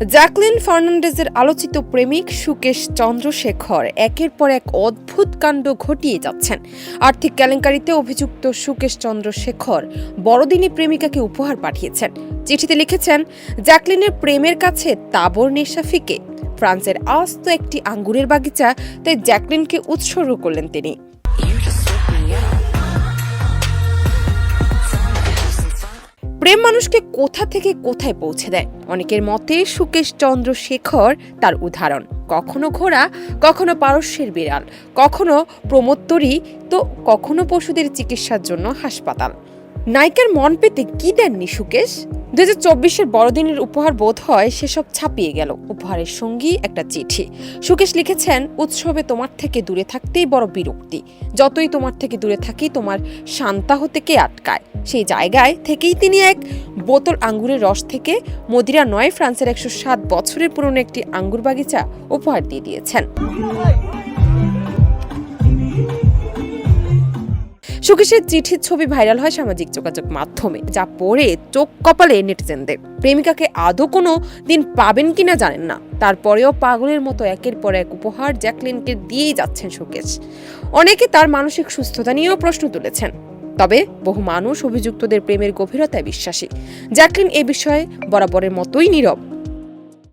Jacqueline ফার্নান্ডেজের আলোচিত প্রেমিক সুকেশ চন্দ্রশেখর একের পর এক অদ্ভুত কাণ্ড ঘটিয়ে যাচ্ছেন। আর্থিক কেলেঙ্কারিতে অভিযুক্ত সুকেশ চন্দ্রশেখর বড়দিনে প্রেমিকাকে উপহার পাঠিয়েছেন। চিঠিতে লিখেছেন, জ্যাকলিনের প্রেমের কাছে তাবর নেশা ফিকে। ফ্রান্সের আস্ত একটি আঙ্গুরের বাগিচা, তাই জ্যাকলিনকে উৎসর্গ করলেন তিনি। প্রেম মানুষকে কোথা থেকে কোথায় পৌঁছে দেয়? অনেকের মতে সুকেশ চন্দ্র শেখর তার উদাহরণ। কখনো ঘোড়া, কখনো পারস্যের বিড়াল, কখনো প্রমোত্তরী, তো কখনো পশুদের চিকিৎসার জন্য হাসপাতাল। নায়িকার মন পেতে কী দেননি সুকেশ? দু হাজার চব্বিশের বড়দিনের উপহার বোধ হয় সেসব ছাপিয়ে গেল। উপহারের সঙ্গী একটা চিঠি। সুকেশ লিখেছেন, উৎসবে তোমার থেকে দূরে থাকতেই বড় বিরক্তি। যতই তোমার থেকে দূরে থাকি, তোমার শান্তা হতে কে আটকায়? সেই জায়গায় থেকেই তিনি এক বোতল আঙ্গুরের রস থেকে মদিরা নয়, ফ্রান্সের একশো সাত বছরের পুরনো একটি আঙ্গুর বাগিচা উপহার দিয়ে দিয়েছেন। সুকেশের চিঠির ছবি ভাইরাল হয় সামাজিক যোগাযোগ মাধ্যমে, যা পড়ে চোখ কপালে নেটিজেনদের। প্রেমিকাকে আদৌ কোনো দিন পাবেন কিনা জানেন না। তারপরেও পাগলের মতো একের পর এক উপহার জ্যাকলিনকে দিয়েই যাচ্ছেন সুকেশ অনেকে তার মানসিক সুস্থতা নিয়েও প্রশ্ন তুলেছেন। তবে বহু মানুষ অভিযুক্তদের প্রেমের গভীরতায় বিশ্বাসী। জ্যাকলিন এ বিষয়ে বরাবরের মতোই নীরব।